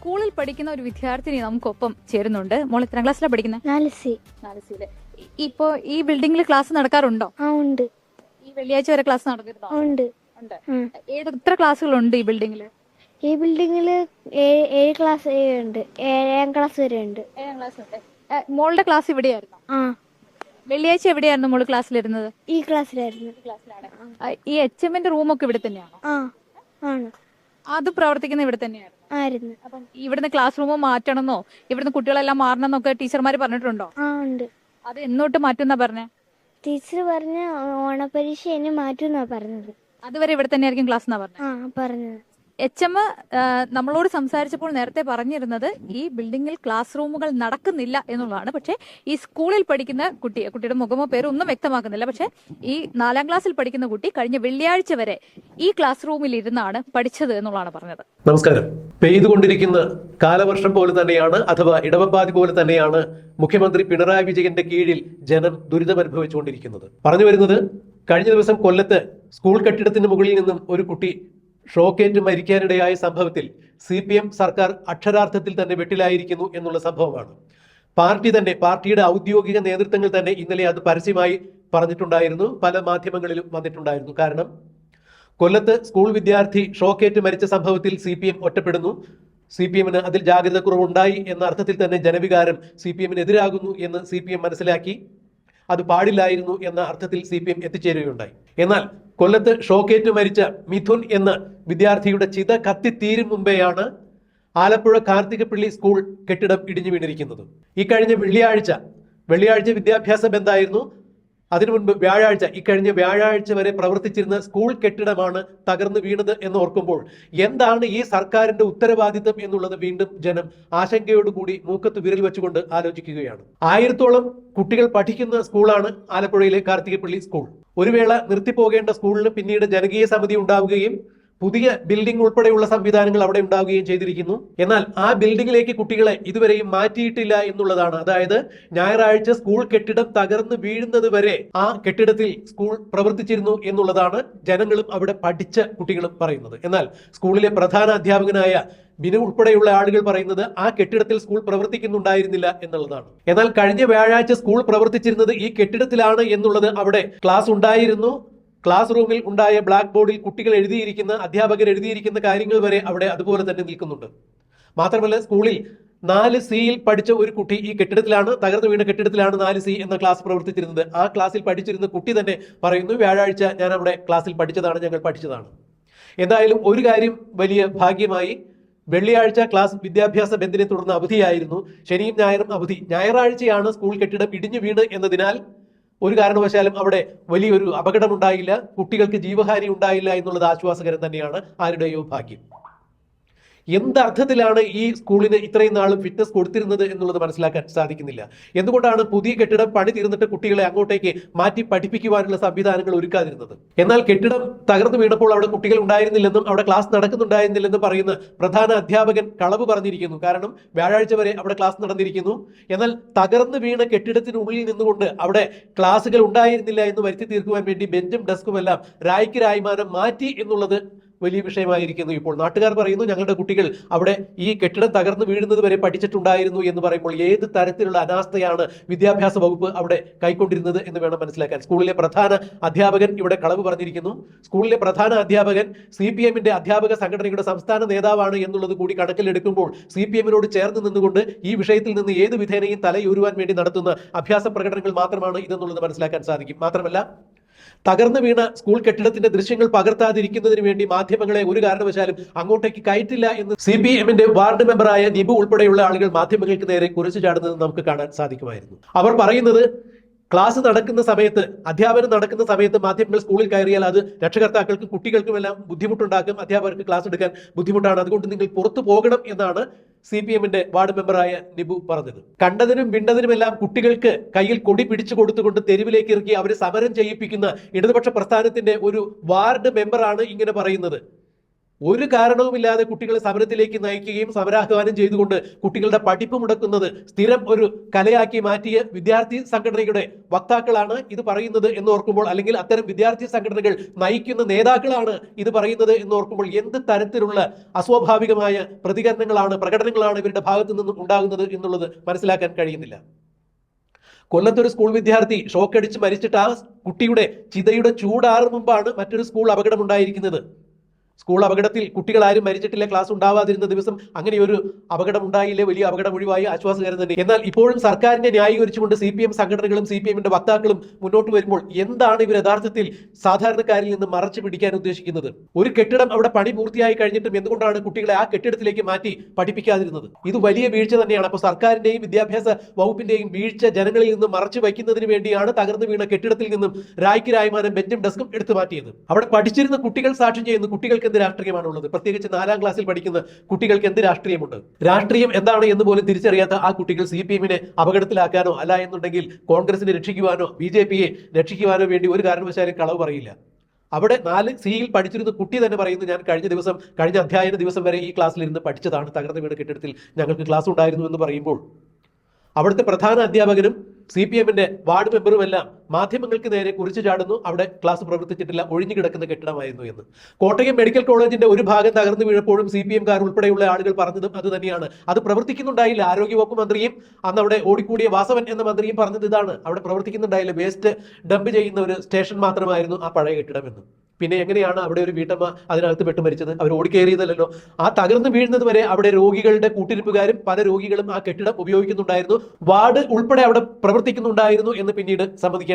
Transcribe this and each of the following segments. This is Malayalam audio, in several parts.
സ്കൂളിൽ പഠിക്കുന്ന ഒരു വിദ്യാർത്ഥിനി നമുക്കൊപ്പം ചേരുന്നുണ്ട്. മോൾ എത്രാം ക്ലാസ്സിലാണ് പഠിക്കുന്നത് നാല് സി. നാല് സിയിൽ ഇപ്പോ ഈ ബിൽഡിംഗിൽ ക്ലാസ് നടക്കാറുണ്ടോ? ആ ഉണ്ട്. ഈ വെള്ളിയാഴ്ച വരെ ക്ലാസ് നടന്നിരുന്നോ ഉണ്ട്. ഉണ്ട്. ഉം. ഏത് എത്ര ക്ലാസ്സുകളുണ്ട് ഈ ബിൽഡിംഗിൽ ഈ ബിൽഡിംഗിൽ ഏഴ് ക്ലാസ് ഉണ്ട്. ഏഴാം ക്ലാസ് വരെ ഉണ്ട്. ഏഴാം ക്ലാസ് ഉണ്ട്. മോളുടെ ക്ലാസ് ഇവിടെയായിരുന്നു? ആ. വെള്ളിയാഴ്ച എവിടെയായിരുന്നു മോൾ ക്ലാസ്സിലിരുന്നത്? ഈ ക്ലാസ്സിലായിരുന്നു. ഈ എച്ച് എമ്മിന്റെ റൂമൊക്കെ ഇവിടെ തന്നെയാണ്? ആ ആണ്. അത് പ്രവർത്തിക്കുന്ന ഇവിടെ തന്നെയായിരുന്നു. ആയിരുന്നു. അപ്പം ഇവിടുന്ന് ക്ലാസ് റൂം മാറ്റണമെന്നോ? ഇവിടുന്ന് കുട്ടികളെല്ലാം മാറണമെന്നൊക്കെ ടീച്ചർമാർ പറഞ്ഞിട്ടുണ്ടോ? ആ ഉണ്ട്. അത് എന്നോട്ട് മാറ്റുന്ന പറഞ്ഞേ? ടീച്ചർ പറഞ്ഞ ഓണപരീക്ഷ എന്നെ മാറ്റുമെന്നാ പറഞ്ഞത്. അതുവരെ ഇവിടെ തന്നെയായിരിക്കും ക്ലാസ് എന്നാ പറഞ്ഞത് ആ പറഞ്ഞത്. എച്ച് എം നമ്മളോട് സംസാരിച്ചപ്പോൾ നേരത്തെ പറഞ്ഞിരുന്നത് ഈ ബിൽഡിങ്ങിൽ ക്ലാസ് റൂമുകൾ നടക്കുന്നില്ല എന്നുള്ളതാണ്. പക്ഷേ ഈ സ്കൂളിൽ പഠിക്കുന്ന കുട്ടി കുട്ടിയുടെ മുഖമോ പേരോ ഒന്നും വ്യക്തമാക്കുന്നില്ല. പക്ഷേ ഈ നാലാം ക്ലാസ്സിൽ പഠിക്കുന്ന കുട്ടി കഴിഞ്ഞ വെള്ളിയാഴ്ച വരെ ഈ ക്ലാസ് റൂമിൽ ഇരുന്നാണ് പഠിച്ചത് എന്നുള്ളതാണ് പറഞ്ഞത്. നമസ്കാരം. പെയ്തുകൊണ്ടിരിക്കുന്ന കാലവർഷം പോലെ തന്നെയാണ് അഥവാ ഇടവപ്പാതി പോലെ തന്നെയാണ് മുഖ്യമന്ത്രി പിണറായി വിജയന്റെ കീഴിൽ ജനം ദുരിതം അനുഭവിച്ചുകൊണ്ടിരിക്കുന്നത് പറഞ്ഞു വരുന്നത് കഴിഞ്ഞ ദിവസം കൊല്ലത്ത് സ്കൂൾ കെട്ടിടത്തിന് മുകളിൽ നിന്നും ഒരു കുട്ടി ഷോക്കേറ്റ് മരിക്കാനിടയായ സംഭവത്തിൽ സി പി എം സർക്കാർ അക്ഷരാർത്ഥത്തിൽ തന്നെ വെട്ടിലായിരിക്കുന്നു എന്നുള്ള സംഭവമാണ്. പാർട്ടി തന്നെ പാർട്ടിയുടെ ഔദ്യോഗിക നേതൃത്വങ്ങൾ തന്നെ ഇന്നലെ അത് പരസ്യമായി പറഞ്ഞിട്ടുണ്ടായിരുന്നു. പല മാധ്യമങ്ങളിലും വന്നിട്ടുണ്ടായിരുന്നു. കാരണം കൊല്ലത്ത് സ്കൂൾ വിദ്യാർത്ഥി ഷോക്കേറ്റ് മരിച്ച സംഭവത്തിൽ സി പി എം ഒറ്റപ്പെടുന്നു. സി പി എമ്മിന് അതിൽ ജാഗ്രത കുറവുണ്ടായി എന്ന അർത്ഥത്തിൽ തന്നെ ജനവികാരം സി പി എമ്മിന് എതിരാകുന്നു എന്ന് സി പി എം മനസ്സിലാക്കി. അത് പാടില്ലായിരുന്നു എന്ന അർത്ഥത്തിൽ സി പി എം എത്തിച്ചേരുകയുണ്ടായി. എന്നാൽ കൊല്ലത്ത് ഷോക്കേറ്റ് മരിച്ച മിഥുൻ എന്ന വിദ്യാർത്ഥിയുടെ ചിത കത്തിത്തീരും മുമ്പെയാണ് ആലപ്പുഴ കാർത്തികപ്പള്ളി സ്കൂൾ കെട്ടിടം ഇടിഞ്ഞു വീണിരിക്കുന്നത്. ഈ വെള്ളിയാഴ്ച വെള്ളിയാഴ്ച വിദ്യാഭ്യാസ ബന്ധായിരുന്നു അതിനു മുൻപ് വ്യാഴാഴ്ച ഇക്കഴിഞ്ഞ വ്യാഴാഴ്ച വരെ പ്രവർത്തിച്ചിരുന്ന സ്കൂൾ കെട്ടിടമാണ് തകർന്നു വീണത് എന്ന് ഓർക്കുമ്പോൾ എന്താണ് ഈ സർക്കാരിന്റെ ഉത്തരവാദിത്തം എന്നുള്ളത് വീണ്ടും ജനം ആശങ്കയോടുകൂടി മൂക്കത്ത് വിരൽ വെച്ചുകൊണ്ട് ആലോചിക്കുകയാണ്. ആയിരത്തോളം കുട്ടികൾ പഠിക്കുന്ന സ്കൂളാണ് ആലപ്പുഴയിലെ കാർത്തികപ്പള്ളി സ്കൂൾ. ഒരു വേള നിർത്തിപ്പോകേണ്ട സ്കൂളിന് പിന്നീട് ജനകീയ സമിതി ഉണ്ടാവുകയും പുതിയ ബിൽഡിംഗ് ഉൾപ്പെടെയുള്ള സംവിധാനങ്ങൾ അവിടെ ഉണ്ടാവുകയും ചെയ്തിരിക്കുന്നു. എന്നാൽ ആ ബിൽഡിംഗിലേക്ക് കുട്ടികളെ ഇതുവരെയും മാറ്റിയിട്ടില്ല എന്നുള്ളതാണ്. അതായത് ഞായറാഴ്ച സ്കൂൾ കെട്ടിടം തകർന്നു വീഴുന്നത് വരെ ആ കെട്ടിടത്തിൽ സ്കൂൾ പ്രവർത്തിച്ചിരുന്നു എന്നുള്ളതാണ് ജനങ്ങളും അവിടെ പഠിച്ച കുട്ടികളും പറയുന്നത്. എന്നാൽ സ്കൂളിലെ പ്രധാന അധ്യാപകനായ ബിനു ഉൾപ്പെടെയുള്ള ആളുകൾ പറയുന്നത് ആ കെട്ടിടത്തിൽ സ്കൂൾ പ്രവർത്തിക്കുന്നുണ്ടായിരുന്നില്ല എന്നുള്ളതാണ്. എന്നാൽ കഴിഞ്ഞ വ്യാഴാഴ്ച സ്കൂൾ പ്രവർത്തിച്ചിരുന്നത് ഈ കെട്ടിടത്തിലാണ് എന്നുള്ളത് അവിടെ ക്ലാസ് ഉണ്ടായിരുന്നു. ക്ലാസ് റൂമിൽ ഉണ്ടായ ബ്ലാക്ക് ബോർഡിൽ കുട്ടികൾ എഴുതിയിരിക്കുന്ന അധ്യാപകർ എഴുതിയിരിക്കുന്ന കാര്യങ്ങൾ വരെ അവിടെ അതുപോലെ തന്നെ നിൽക്കുന്നുണ്ട്. മാത്രമല്ല സ്കൂളിൽ നാല് സിയിൽ പഠിച്ച ഒരു കുട്ടി ഈ കെട്ടിടത്തിലാണ് തകർന്നു വീണ കെട്ടിടത്തിലാണ് നാല് സി എന്ന ക്ലാസ് പ്രവർത്തിച്ചിരുന്നത്. ആ ക്ലാസ്സിൽ പഠിച്ചിരുന്ന കുട്ടി തന്നെ പറയുന്നു വ്യാഴാഴ്ച ഞാൻ അവിടെ ക്ലാസ്സിൽ പഠിച്ചതാണ് ഞങ്ങൾ പഠിച്ചതാണ്. എന്തായാലും ഒരു കാര്യം വലിയ ഭാഗ്യമായി വെള്ളിയാഴ്ച ക്ലാസ് വിദ്യാഭ്യാസ ബന്ദിനെ തുടർന്ന് അവധിയായിരുന്നു. ശനിയും ഞായറും അവധി. ഞായറാഴ്ചയാണ് സ്കൂൾ കെട്ടിടം ഇടിഞ്ഞു വീണ് എന്നതിനാൽ ഒരു കാരണവശാലും അവിടെ വലിയൊരു അപകടമുണ്ടായില്ല. കുട്ടികൾക്ക് ജീവഹാനി ഉണ്ടായില്ല എന്നുള്ളത് ആശ്വാസകരം തന്നെയാണ്. ആരുടെയോ ഭാഗ്യം. എന്തർത്ഥത്തിലാണ് ഈ സ്കൂളിന് ഇത്രയും നാൾ ഫിറ്റ്നസ് കൊടുത്തിരുന്നത് എന്നുള്ളത് മനസ്സിലാക്കാൻ സാധിക്കുന്നില്ല. എന്തുകൊണ്ടാണ് പുതിയ കെട്ടിടം പണി തീർന്നിട്ട് കുട്ടികളെ അങ്ങോട്ടേക്ക് മാറ്റി പഠിപ്പിക്കുവാനുള്ള സംവിധാനങ്ങൾ ഒരുക്കാതിരുന്നത്? എന്നാൽ കെട്ടിടം തകർന്നു വീണപ്പോൾ അവിടെ കുട്ടികൾ ഉണ്ടായിരുന്നില്ലെന്നും അവിടെ ക്ലാസ് നടക്കുന്നുണ്ടായിരുന്നില്ലെന്നും പറയുന്ന പ്രധാന അധ്യാപകൻ കളവ് പറഞ്ഞിരിക്കുന്നു. കാരണം വ്യാഴാഴ്ച വരെ അവിടെ ക്ലാസ് നടന്നിരിക്കുന്നു. എന്നാൽ തകർന്നു വീണ കെട്ടിടത്തിനുള്ളിൽ നിന്നുകൊണ്ട് അവിടെ ക്ലാസ്സുകൾ ഉണ്ടായിരുന്നില്ല എന്ന് വരുത്തി തീർക്കുവാൻ വേണ്ടി ബെഞ്ചും ഡെസ്കും എല്ലാം രായ്ക്ക് രായ്മാനം മാറ്റി എന്നുള്ളത് വലിയ വിഷയമായിരിക്കുന്നു. ഇപ്പോൾ നാട്ടുകാർ പറയുന്നു ഞങ്ങളുടെ കുട്ടികൾ അവിടെ ഈ കെട്ടിടം തകർന്നു വീഴുന്നത് വരെ പഠിച്ചിട്ടുണ്ടായിരുന്നു എന്ന് പറയുമ്പോൾ ഏത് തരത്തിലുള്ള അനാസ്ഥയാണ് വിദ്യാഭ്യാസ വകുപ്പ് അവിടെ കൈക്കൊണ്ടിരുന്നത് എന്ന് വേണം മനസ്സിലാക്കാൻ. സ്കൂളിലെ പ്രധാന അധ്യാപകൻ ഇവിടെ കളവ് പറഞ്ഞിരിക്കുന്നു. സ്കൂളിലെ പ്രധാന അധ്യാപകൻ സി പി എമ്മിന്റെ അധ്യാപക സംഘടനയുടെ സംസ്ഥാന നേതാവാണ് എന്നുള്ളത് കൂടി കണക്കിലെടുക്കുമ്പോൾ സി പി എമ്മിനോട് ചേർന്ന് നിന്നുകൊണ്ട് ഈ വിഷയത്തിൽ നിന്ന് ഏത് വിധേനയും തലയൂരുവാൻ വേണ്ടി നടത്തുന്ന അഭ്യാസ പ്രകടനങ്ങൾ മാത്രമാണ് ഇതെന്നുള്ളത് മനസ്സിലാക്കാൻ സാധിക്കും. മാത്രമല്ല തകർന്നു വീണ സ്കൂൾ കെട്ടിടത്തിന്റെ ദൃശ്യങ്ങൾ പകർത്താതിരിക്കുന്നതിന് വേണ്ടി മാധ്യമങ്ങളെ ഒരു കാരണവശാലും അങ്ങോട്ടേക്ക് കയറ്റില്ല എന്ന് സി പി എമ്മിന്റെ വാർഡ് മെമ്പറായ നിബു ഉൾപ്പെടെയുള്ള ആളുകൾ മാധ്യമങ്ങൾക്ക് നേരെ കുറിച്ചു ചാടുന്നത് നമുക്ക് കാണാൻ സാധിക്കുമായിരുന്നു. അവർ പറയുന്നത് ക്ലാസ് നടക്കുന്ന സമയത്ത് അധ്യാപനം നടക്കുന്ന സമയത്ത് മാധ്യമങ്ങൾ സ്കൂളിൽ കയറിയാൽ അത് രക്ഷകർത്താക്കൾക്കും കുട്ടികൾക്കും എല്ലാം ബുദ്ധിമുട്ടുണ്ടാക്കും. അധ്യാപകർക്ക് ക്ലാസ് എടുക്കാൻ ബുദ്ധിമുട്ടാണ്. അതുകൊണ്ട് നിങ്ങൾ പുറത്തു പോകണം എന്നാണ് സി പി എമ്മിന്റെ വാർഡ് മെമ്പറായ നിബു പറഞ്ഞത്. കണ്ടതിനും വിണ്ടതിനുമെല്ലാം കുട്ടികൾക്ക് കയ്യിൽ കൊടി പിടിച്ചു കൊടുത്തുകൊണ്ട് തെരുവിലേക്ക് ഇറക്കി അവരെ സമരം ചെയ്യിപ്പിക്കുന്ന ഇടതുപക്ഷ പ്രസ്ഥാനത്തിന്റെ ഒരു വാർഡ് മെമ്പറാണ് ഇങ്ങനെ പറയുന്നത്. ഒരു കാരണവുമില്ലാതെ കുട്ടികളെ സമരത്തിലേക്ക് നയിക്കുകയും സമരാഹ്വാനം ചെയ്തുകൊണ്ട് കുട്ടികളുടെ പഠിപ്പ് മുടക്കുന്നത് സ്ഥിരം ഒരു കലയാക്കി മാറ്റിയ വിദ്യാർത്ഥി സംഘടനയുടെ വക്താക്കളാണ് ഇത് പറയുന്നത് എന്ന് ഓർക്കുമ്പോൾ അല്ലെങ്കിൽ അത്തരം വിദ്യാർത്ഥി സംഘടനകൾ നയിക്കുന്ന നേതാക്കളാണ് ഇത് പറയുന്നത് എന്ന് ഓർക്കുമ്പോൾ എന്ത് തരത്തിലുള്ള അസ്വാഭാവികമായ പ്രതികരണങ്ങളാണ് പ്രകടനങ്ങളാണ് ഇവരുടെ ഭാഗത്തു നിന്നും ഉണ്ടാകുന്നത് എന്നുള്ളത് മനസ്സിലാക്കാൻ കഴിയുന്നില്ല. കൊല്ലത്തൊരു സ്കൂൾ വിദ്യാർത്ഥി ഷോക്കടിച്ച് മരിച്ചിട്ട് ആ കുട്ടിയുടെ ചിതയുടെ ചൂടാറും മുമ്പാണ് മറ്റൊരു സ്കൂൾ അപകടമുണ്ടായിരിക്കുന്നത്. സ്കൂൾ അപകടത്തിൽ കുട്ടികൾ ആരും മരിച്ചിട്ടില്ല ക്ലാസ് ഉണ്ടാവാതിരുന്ന ദിവസം അങ്ങനെ ഒരു അപകടം ഉണ്ടായില്ലേ വലിയ അപകടം ഒഴിവായി ആശ്വാസകരം തന്നെ എന്നാൽ ഇപ്പോഴും സർക്കാരിനെ ന്യായീകരിച്ചുകൊണ്ട് സി പി എം സംഘടനകളും സി പി എമ്മിന്റെ വക്താക്കളും മുന്നോട്ട് വരുമ്പോൾ എന്താണ് ഇവർ യഥാർത്ഥത്തിൽ സാധാരണക്കാരിൽ നിന്ന് മറച്ചു പിടിക്കാൻ ഉദ്ദേശിക്കുന്നത്? ഒരു കെട്ടിടം അവിടെ പണി പൂർത്തിയായി കഴിഞ്ഞിട്ടും എന്തുകൊണ്ടാണ് കുട്ടികളെ ആ കെട്ടിടത്തിലേക്ക് മാറ്റി പഠിപ്പിക്കാതിരുന്നത്? ഇത് വലിയ വീഴ്ച തന്നെയാണ്. അപ്പോൾ സർക്കാരിന്റെയും വിദ്യാഭ്യാസ വകുപ്പിന്റെയും വീഴ്ച ജനങ്ങളിൽ നിന്ന് മറച്ചു വയ്ക്കുന്നതിന് വേണ്ടിയാണ് തകർന്നു വീണ കെട്ടിടത്തിൽ നിന്നും രായ്ക്ക് രായ്മാനം ബെഞ്ചും ഡെസ്കും എടുത്തു മാറ്റിയത്. അവിടെ പഠിച്ചിരുന്ന കുട്ടികൾ സാക്ഷ്യം ചെയ്യുന്നു. കുട്ടികൾക്ക് എന്ത് രാഷ്ട്രീയമാണ് ഉള്ളത് പ്രത്യേകിച്ച് നാലാം ക്ലാസ്സിൽ പഠിക്കുന്ന കുട്ടികൾക്ക് എന്ത് രാഷ്ട്രീയമുണ്ട്? രാഷ്ട്രീയം എന്താണ് എന്ന് പോലും തിരിച്ചറിയാത്ത ആ കുട്ടികൾ സി പി എമ്മിനെ അപകടത്തിലാക്കാനോ അല്ല എന്നുണ്ടെങ്കിൽ കോൺഗ്രസിനെ രക്ഷിക്കുവാനോ ബി ജെ പിയെ രക്ഷിക്കുവാനോ വേണ്ടി ഒരു കാരണവശാലും കളവ് പറയില്ല. അവിടെ നാല് സിയിൽ പഠിച്ചിരുന്ന കുട്ടി തന്നെ പറയുന്നു ഞാൻ കഴിഞ്ഞ ദിവസം കഴിഞ്ഞ അധ്യായന ദിവസം വരെ ഈ ക്ലാസ്സിലിരുന്ന് പഠിച്ചതാണ്. തകർന്ന വീട് കെട്ടിടത്തിൽ ഞങ്ങൾക്ക് ക്ലാസ് ഉണ്ടായിരുന്നു എന്ന് പറയുമ്പോൾ അവിടുത്തെ പ്രധാന അധ്യാപകനും സി പി എമ്മിന്റെ വാർഡ് മെമ്പറുമെല്ലാം മാധ്യമങ്ങൾക്ക് നേരെ കുറിച്ചു ചാടുന്നു. അവിടെ ക്ലാസ് പ്രവർത്തിച്ചിട്ടില്ല. ഒഴിഞ്ഞു കിടക്കുന്ന കെട്ടിടമായിരുന്നു എന്ന്. കോട്ടയം മെഡിക്കൽ കോളേജിന്റെ ഒരു ഭാഗം തകർന്നു വീഴപ്പോഴും സി പി എംകാർ ഉൾപ്പെടെയുള്ള ആളുകൾ പറഞ്ഞതും അത് തന്നെയാണ്. അത് പ്രവർത്തിക്കുന്നുണ്ടായില്ല. ആരോഗ്യവകുപ്പ് മന്ത്രിയും അന്ന് അവിടെ ഓടിക്കൂടിയ വാസവൻ എന്ന മന്ത്രിയും പറഞ്ഞത് ഇതാണ്. അവിടെ പ്രവർത്തിക്കുന്നുണ്ടായില്ല. വേസ്റ്റ് ഡംപ് ചെയ്യുന്ന ഒരു സ്റ്റേഷൻ മാത്രമായിരുന്നു ആ പഴയ കെട്ടിടം എന്ന്. പിന്നെ എങ്ങനെയാണ് അവിടെ ഒരു വീട്ടമ്മ അതിനകത്ത് പെട്ട് മരിച്ചത്? അവർ ഓടിക്കേറിയതല്ലോ ആ തകർന്നു വീഴുന്നത് വരെ അവിടെ രോഗികളുടെ കൂട്ടിരിപ്പുകാരും പല രോഗികളും ആ കെട്ടിടം ഉപയോഗിക്കുന്നുണ്ടായിരുന്നു. വാർഡ് ഉൾപ്പെടെ അവിടെ പ്രവർത്തിക്കുന്നുണ്ടായിരുന്നു എന്ന് പിന്നീട്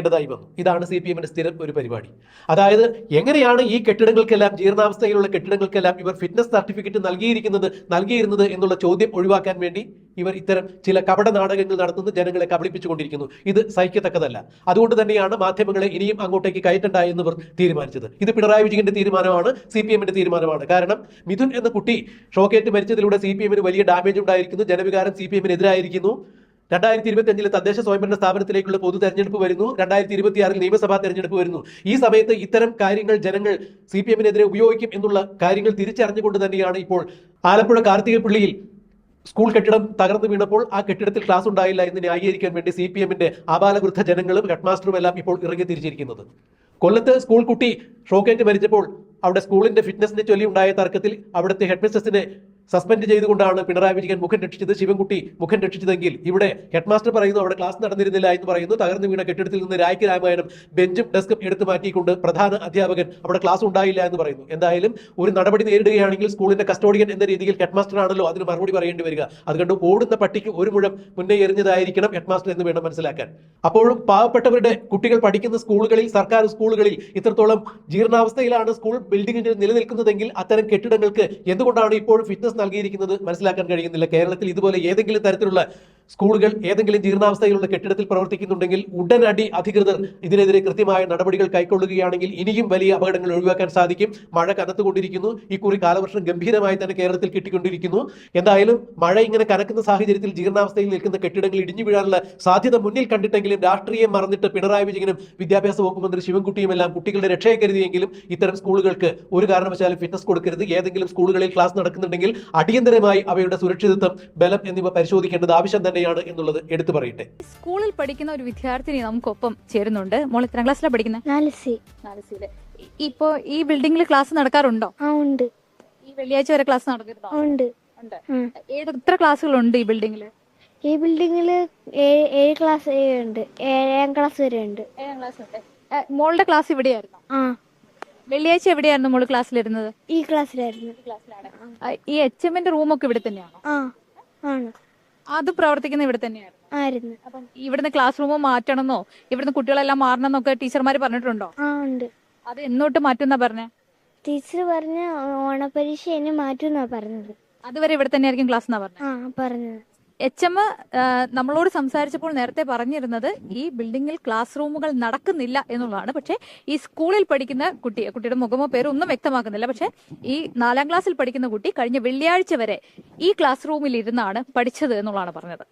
സമ്മതിക്കേണ്ടതായി വന്നു. ഇതാണ് സി പി എമ്മിന്റെ സ്ഥിരം ഒരു പരിപാടി. അതായത് എങ്ങനെയാണ് ഈ കെട്ടിടങ്ങൾക്കെല്ലാം ജീർണാവസ്ഥയിലുള്ള കെട്ടിടങ്ങൾക്കെല്ലാം ഇവർ ഫിറ്റ്നസ് സർട്ടിഫിക്കറ്റ് നൽകിയിരിക്കുന്നത് നൽകിയിരുന്നത് എന്നുള്ള ചോദ്യം ഒഴിവാക്കാൻ വേണ്ടി ഇവർ ഇത്തരം ചില കപട നാടകങ്ങൾ നടത്തുന്നത് ജനങ്ങളെ കബളിപ്പിച്ചുകൊണ്ടിരിക്കുന്നു ഇത് സഹിക്കത്തക്കതല്ല. അതുകൊണ്ട് തന്നെയാണ് മാധ്യമങ്ങളെ ഇനിയും അങ്ങോട്ടേക്ക് കയറ്റണ്ട എന്നിവർ തീരുമാനിച്ചത്. ഇത് പിണറായി വിജയന്റെ തീരുമാനമാണ് സി പി എമ്മിന്റെ തീരുമാനമാണ്. കാരണം മിഥുൻ എന്ന കുട്ടി ഷോക്കേറ്റ് മരിച്ചതിലൂടെ സി പി എമ്മിന് വലിയ ഡാമേജ് ഉണ്ടായിരിക്കുന്നു ജനവികാരം സി പി എമ്മിനെതിരായിരിക്കുന്നു രണ്ടായിരത്തി ഇരുപത്തി അഞ്ചിലെ തദ്ദേശ സ്വയംഭരണ സ്ഥാപനത്തിലേക്കുള്ള പൊതു തെരഞ്ഞെടുപ്പ് വരുന്നു. രണ്ടായിരത്തി ഇരുപത്തി ആറിൽ നിയമസഭാ തെരഞ്ഞെടുപ്പ് വരുന്നു. ഈ സമയത്ത് ഇത്തരം കാര്യങ്ങൾ ജനങ്ങൾ സി പി എമ്മിനെതിരെ ഉപയോഗിക്കും എന്നുള്ള കാര്യങ്ങൾ തിരിച്ചറിഞ്ഞുകൊണ്ട് തന്നെയാണ് ഇപ്പോൾ ആലപ്പുഴ കാർത്തികപ്പള്ളിയിൽ സ്കൂൾ കെട്ടിടം തകർന്നു വീണപ്പോൾ ആ കെട്ടിടത്തിൽ ക്ലാസ് ഉണ്ടായില്ല എന്ന് ന്യായീകരിക്കാൻ വേണ്ടി സി പി എമ്മിന്റെ ആബാലവൃദ്ധ ജനങ്ങളും ഹെഡ്മാസ്റ്ററും എല്ലാം ഇപ്പോൾ ഇറങ്ങി തിരിച്ചിരിക്കുന്നത്. കൊല്ലത്ത് സ്കൂൾ കുട്ടി ഷോക്കേറ്റ് മരിച്ചപ്പോൾ അവിടെ സ്കൂളിന്റെ ഫിറ്റ്നസിനെ ചൊല്ലി ഉണ്ടായ തർക്കത്തിൽ അവിടുത്തെ ഹെഡ്മിസ്ട്രസിനെ സസ്പെൻഡ് ചെയ്തുകൊണ്ടാണ് പിണറായി വിജയൻ മുഖം രക്ഷിച്ചത് ശിവൻകുട്ടി മുഖം രക്ഷിച്ചതെങ്കിൽ ഇവിടെ ഹെഡ്മാസ്റ്റർ പറയുന്നു അവിടെ ക്ലാസ് നടന്നിരുന്നില്ല എന്ന് പറയുന്നു. തകർന്നു വീണ കെട്ടിടത്തിൽ നിന്ന് രായ്ക്ക് രാമായണം ബെഞ്ചും ഡെസ്കും എടുത്തു മാറ്റിക്കൊണ്ട് പ്രധാന അധ്യാപകൻ അവിടെ ക്ലാസ് ഉണ്ടായില്ല എന്ന് പറയുന്നു. എന്തായാലും ഒരു നടപടി നേരിടുകയാണെങ്കിൽ സ്കൂളിന്റെ കസ്റ്റോഡിയൻ എന്ന രീതിയിൽ ഹെഡ്മാസ്റ്റർ ആണല്ലോ അതിന് മറുപടി പറയേണ്ടി വരിക. അതുകൊണ്ട് ഓടുന്ന പട്ടിക്ക് ഒരു മുഴം മുന്നേ എറിഞ്ഞതായിരിക്കണം ഹെഡ്മാസ്റ്റർ എന്ന് വേണം മനസ്സിലാക്കാൻ. അപ്പോഴും പാവപ്പെട്ടവരുടെ കുട്ടികൾ പഠിക്കുന്ന സ്കൂളുകളിൽ സർക്കാർ സ്കൂളുകളിൽ ഇത്രത്തോളം ജീർണാവസ്ഥയിലാണ് സ്കൂൾ ബിൽഡിംഗിൽ നിലനിൽക്കുന്നതെങ്കിൽ അത്തരം കെട്ടിടങ്ങൾക്ക് എന്തുകൊണ്ടാണ് ഇപ്പോഴും ഫിറ്റ്നസ് നൽകിയിരിക്കുന്നത് മനസ്സിലാക്കാൻ കഴിയുന്നില്ല. കേരളത്തിൽ ഇതുപോലെ ഏതെങ്കിലും തരത്തിലുള്ള സ്കൂളുകൾ ഏതെങ്കിലും ജീർണാവസ്ഥയിലുള്ള കെട്ടിടത്തിൽ പ്രവർത്തിക്കുന്നുണ്ടെങ്കിൽ ഉടനടി അധികൃതർ ഇതിനെതിരെ കൃത്യമായ നടപടികൾ കൈക്കൊള്ളുകയാണെങ്കിൽ ഇനിയും വലിയ അപകടങ്ങൾ ഒഴിവാക്കാൻ സാധിക്കും. മഴ കനത്തുകൊണ്ടിരിക്കുന്നു. ഇക്കുറി കാലവർഷം ഗംഭീരമായി തന്നെ കേരളത്തിൽ കിട്ടിക്കൊണ്ടിരിക്കുന്നു. എന്തായാലും മഴ ഇങ്ങനെ കനക്കുന്ന സാഹചര്യത്തിൽ ജീർണാവസ്ഥയിൽ നിൽക്കുന്ന കെട്ടിടങ്ങൾ ഇടിഞ്ഞു വീഴാനുള്ള സാധ്യത മുന്നിൽ കണ്ടിട്ടെങ്കിലും രാഷ്ട്രീയം മറന്നിട്ട് പിണറായി വിജയനും വിദ്യാഭ്യാസ വകുപ്പ് മന്ത്രി ശിവൻകുട്ടിയും എല്ലാം കുട്ടികളുടെ രക്ഷയെ കരുതിയെങ്കിലും ഇത്തരം സ്കൂളുകൾക്ക് ഒരു കാരണവശാലും ഫിറ്റ്നസ് കൊടുക്കരുത്. ഏതെങ്കിലും സ്കൂളുകളിൽ ക്ലാസ് നടക്കുന്നുണ്ടെങ്കിൽ അടിയന്തരമായി അവയുടെ സുരക്ഷിതത്വം ബലം എന്നിവ പരിശോധിക്കേണ്ടത് ആവശ്യം തന്നെയാണ് എന്നുള്ളത് എടുത്തു പറയട്ടെ. സ്കൂളിൽ പഠിക്കുന്ന ഒരു വിദ്യാർത്ഥിനി നമുക്കൊപ്പം ചേരുന്നുണ്ട്. മോൾ എത്രാം ക്ലാസ്സിലാണ് പഠിക്കുന്നത് നാല് സി. നാല് സിയിൽ ഇപ്പോ ഈ ബിൽഡിംഗിൽ ക്ലാസ് നടക്കാറുണ്ടോ? ആ ഉണ്ട്. ഈ വെള്ളിയാഴ്ച വരെ ക്ലാസ് നടന്നിരുന്നോ? ഉണ്ട്. ഉണ്ട്. ഏത് എത്ര ക്ലാസ്സുകളുണ്ട് ഈ ബിൽഡിംഗിൽ ഈ ബിൽഡിംഗിൽ ഏഴ് ഏഴ് ക്ലാസ് ഉണ്ട്. ഏഴാം ക്ലാസ് വരെ ഉണ്ട്. ഏഴാം ക്ലാസ് ഉണ്ട്. മോളുടെ ക്ലാസ് ഇവിടെയായിരുന്നു? ആ. വെള്ളിയാഴ്ച എവിടെയായിരുന്നു മോൾ ക്ലാസ്സിലിരുന്നത്? ഈ ക്ലാസ്സിലായിരുന്നു. ക്ലാസ്സിലാണ്. ഈ എച്ച് എമ്മിന്റെ റൂമൊക്കെ ഇവിടെ തന്നെയാണോ? ആ ആണ്. അത് പ്രവർത്തിക്കുന്ന ഇവിടെ തന്നെയായിരുന്നു. ആയിരുന്നു. അപ്പം ഇവിടുന്ന് ക്ലാസ് റൂം മാറ്റണമെന്നോ ഇവിടുന്ന് കുട്ടികളെല്ലാം മാറണമെന്നൊക്കെ ടീച്ചർമാർ പറഞ്ഞിട്ടുണ്ടോ? ആ ഉണ്ട്. അത് എന്നോട്ട് മാറ്റുന്ന പറഞ്ഞേ? ടീച്ചർ പറഞ്ഞ ഓണപരീക്ഷ എന്നെ മാറ്റുന്നാ പറഞ്ഞത്. അതുവരെ ഇവിടെ തന്നെയായിരിക്കും ക്ലാസ് എന്നാ പറഞ്ഞത് ആ പറഞ്ഞത്. എച്ച് എം നമ്മളോട് സംസാരിച്ചപ്പോൾ നേരത്തെ പറഞ്ഞിരുന്നത് ഈ ബിൽഡിങ്ങിൽ ക്ലാസ് റൂമുകൾ നടക്കുന്നില്ല എന്നുള്ളതാണ്. പക്ഷേ ഈ സ്കൂളിൽ പഠിക്കുന്ന കുട്ടി കുട്ടിയുടെ മുഖമോ പേരോ ഒന്നും വ്യക്തമാക്കുന്നില്ല. പക്ഷേ ഈ നാലാം ക്ലാസ്സിൽ പഠിക്കുന്ന കുട്ടി കഴിഞ്ഞ വെള്ളിയാഴ്ച വരെ ഈ ക്ലാസ് റൂമിൽ ഇരുന്നാണ് പഠിച്ചത് എന്നുള്ളതാണ് പറഞ്ഞത്.